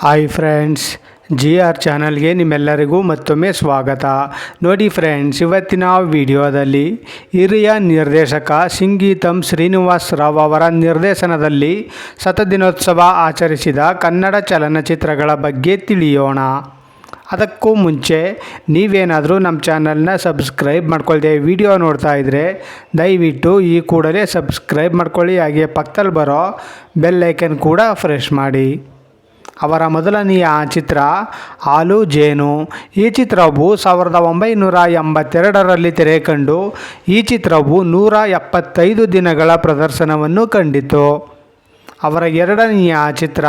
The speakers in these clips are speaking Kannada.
ಹಾಯ್ ಫ್ರೆಂಡ್ಸ್ ಜಿ ಆರ್ ಚಾನಲ್ಗೆ ನಿಮ್ಮೆಲ್ಲರಿಗೂ ಮತ್ತೊಮ್ಮೆ ಸ್ವಾಗತ. ನೋಡಿ ಫ್ರೆಂಡ್ಸ್ ಇವತ್ತಿನ ವಿಡಿಯೋದಲ್ಲಿ ಹಿರಿಯ ನಿರ್ದೇಶಕ ಸಿಂಗೀತಂ ಶ್ರೀನಿವಾಸ್ ರಾವ್ ಅವರ ನಿರ್ದೇಶನದಲ್ಲಿ ಶತದಿನೋತ್ಸವ ಆಚರಿಸಿದ ಕನ್ನಡ ಚಲನಚಿತ್ರಗಳ ಬಗ್ಗೆ ತಿಳಿಯೋಣ. ಅದಕ್ಕೂ ಮುಂಚೆ ನೀವೇನಾದರೂ ನಮ್ಮ ಚಾನಲ್ನ ಸಬ್ಸ್ಕ್ರೈಬ್ ಮಾಡ್ಕೊಳ್ದೆ ವಿಡಿಯೋ ನೋಡ್ತಾ ಇದ್ದರೆ ದಯವಿಟ್ಟು ಈ ಕೂಡಲೇ ಸಬ್ಸ್ಕ್ರೈಬ್ ಮಾಡ್ಕೊಳ್ಳಿ, ಹಾಗೆ ಪಕ್ಕದಲ್ಲಿ ಬರೋ ಬೆಲ್ ಐಕನ್ ಕೂಡ ಫ್ರೆಶ್ ಮಾಡಿ. ಅವರ ಮೊದಲನೆಯ ಚಿತ್ರ ಆಲು ಜೇನು. ಈ ಚಿತ್ರವು ಸಾವಿರದ ಒಂಬೈನೂರ ಎಂಬತ್ತೆರಡರಲ್ಲಿ ತೆರೆ ಕಂಡು ಈ ಚಿತ್ರವು ನೂರ ಎಪ್ಪತ್ತೈದು ದಿನಗಳ ಪ್ರದರ್ಶನವನ್ನು ಕಂಡಿತು. ಅವರ ಎರಡನೆಯ ಚಿತ್ರ,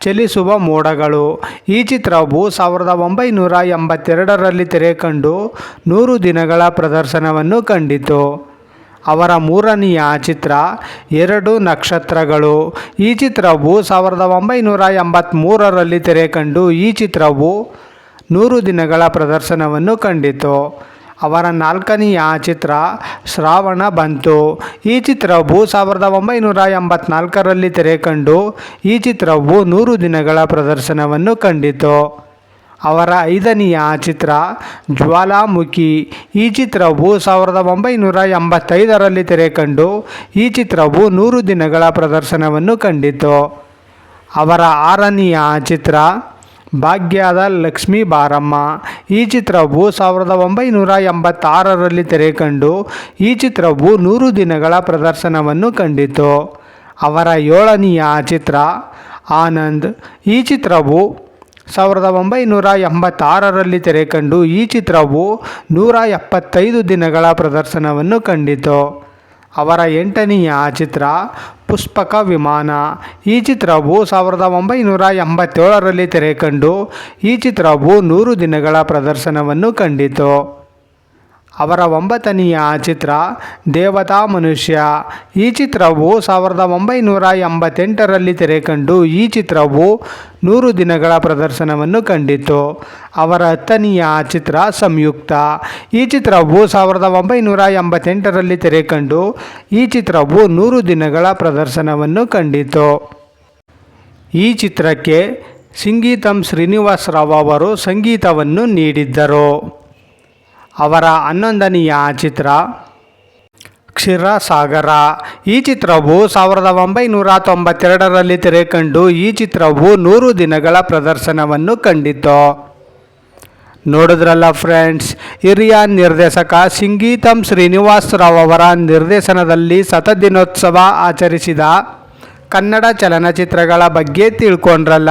ಚಲಿಸುವ ಮೋಡಗಳು. ಈ ಚಿತ್ರವು ಸಾವಿರದ ಒಂಬೈನೂರ ಎಂಬತ್ತೆರಡರಲ್ಲಿ ತೆರೆ ಕಂಡು ನೂರು ದಿನಗಳ ಪ್ರದರ್ಶನವನ್ನು ಕಂಡಿತು. ಅವರ ಮೂರನೆಯ ಚಿತ್ರ ಎರಡು ನಕ್ಷತ್ರಗಳು. ಈ ಚಿತ್ರವು ಸಾವಿರದ ಒಂಬೈನೂರ ಎಂಬತ್ತ್ಮೂರರಲ್ಲಿ ತೆರೆ ಕಂಡು ಈ ಚಿತ್ರವು ನೂರು ದಿನಗಳ ಪ್ರದರ್ಶನವನ್ನು ಕಂಡಿತು. ಅವರ ನಾಲ್ಕನೆಯ ಚಿತ್ರ ಶ್ರಾವಣ ಬಂತು. ಈ ಚಿತ್ರವು ಸಾವಿರದ ಒಂಬೈನೂರ ಎಂಬತ್ನಾಲ್ಕರಲ್ಲಿ ತೆರೆ ಕಂಡು ಈ ಚಿತ್ರವು ನೂರು ದಿನಗಳ ಪ್ರದರ್ಶನವನ್ನು ಕಂಡಿತು. ಅವರ ಐದನೆಯ ಚಿತ್ರ ಜ್ವಾಲಾಮುಖಿ. ಈ ಚಿತ್ರವು ಸಾವಿರದ ಒಂಬೈನೂರ ಎಂಬತ್ತೈದರಲ್ಲಿ ತೆರೆ ಕಂಡು ಈ ಚಿತ್ರವು ನೂರು ದಿನಗಳ ಪ್ರದರ್ಶನವನ್ನು ಕಂಡಿತು. ಅವರ ಆರನೆಯ ಚಿತ್ರ ಭಾಗ್ಯದ ಲಕ್ಷ್ಮೀ ಬಾರಮ್ಮ. ಈ ಚಿತ್ರವು ಸಾವಿರದ ಒಂಬೈನೂರ ಎಂಬತ್ತಾರರಲ್ಲಿ ತೆರೆ ಕಂಡು ಈ ಚಿತ್ರವು ನೂರು ದಿನಗಳ ಪ್ರದರ್ಶನವನ್ನು ಕಂಡಿತು. ಅವರ ಏಳನೆಯ ಚಿತ್ರ ಆನಂದ್. ಈ ಚಿತ್ರವು ಸಾವಿರದ ಒಂಬೈನೂರ ಎಂಬತ್ತಾರರಲ್ಲಿ ತೆರೆ ಕಂಡು ಈ ಚಿತ್ರವು ನೂರ ಎಪ್ಪತ್ತೈದು ದಿನಗಳ ಪ್ರದರ್ಶನವನ್ನು ಕಂಡಿತು. ಅವರ ಎಂಟನೆಯ ಚಿತ್ರ ಪುಷ್ಪಕ ವಿಮಾನ. ಈ ಚಿತ್ರವು ಸಾವಿರದ ಒಂಬೈನೂರ ಎಂಬತ್ತೇಳರಲ್ಲಿ ತೆರೆ ಕಂಡು ಈ ಚಿತ್ರವು ನೂರು ದಿನಗಳ ಪ್ರದರ್ಶನವನ್ನು ಕಂಡಿತು. ಅವರ ಒಂಬತ್ತನೆಯ ಚಿತ್ರ ದೇವತಾ ಮನುಷ್ಯ. ಈ ಚಿತ್ರವು ಸಾವಿರದ ಒಂಬೈನೂರ ಎಂಬತ್ತೆಂಟರಲ್ಲಿ ತೆರೆ ಕಂಡು ಈ ಚಿತ್ರವು ನೂರು ದಿನಗಳ ಪ್ರದರ್ಶನವನ್ನು ಕಂಡಿತು ಅವರ ಹತ್ತನೆಯ ಚಿತ್ರ ಸಂಯುಕ್ತ. ಈ ಚಿತ್ರವು ಸಾವಿರದ ಒಂಬೈನೂರ ಎಂಬತ್ತೆಂಟರಲ್ಲಿ ತೆರೆ ಕಂಡು ಈ ಚಿತ್ರವು ನೂರು ದಿನಗಳ ಪ್ರದರ್ಶನವನ್ನು ಕಂಡಿತು ಈ ಚಿತ್ರಕ್ಕೆ ಸಂಗೀತಂ ಶ್ರೀನಿವಾಸ್ ರಾವ್ ಅವರು ಸಂಗೀತವನ್ನು ನೀಡಿದ್ದರು. ಅವರ ಹನ್ನೊಂದನೆಯ ಚಿತ್ರ ಕ್ಷೀರಸಾಗರ. ಈ ಚಿತ್ರವು ಸಾವಿರದ ಒಂಬೈನೂರ ತೊಂಬತ್ತೆರಡರಲ್ಲಿ ತೆರೆಕಂಡು ಈ ಚಿತ್ರವು ನೂರು ದಿನಗಳ ಪ್ರದರ್ಶನವನ್ನು ಕಂಡಿತು. ನೋಡಿದ್ರಲ್ಲ ಫ್ರೆಂಡ್ಸ್, ಹಿರಿಯ ನಿರ್ದೇಶಕ ಸಿಂಗೀತಂ ಶ್ರೀನಿವಾಸ್ ರಾವ್ ಅವರ ನಿರ್ದೇಶನದಲ್ಲಿ ಸತದಿನೋತ್ಸವ ಆಚರಿಸಿದ ಕನ್ನಡ ಚಲನಚಿತ್ರಗಳ ಬಗ್ಗೆ ತಿಳ್ಕೊಂಡ್ರಲ್ಲ.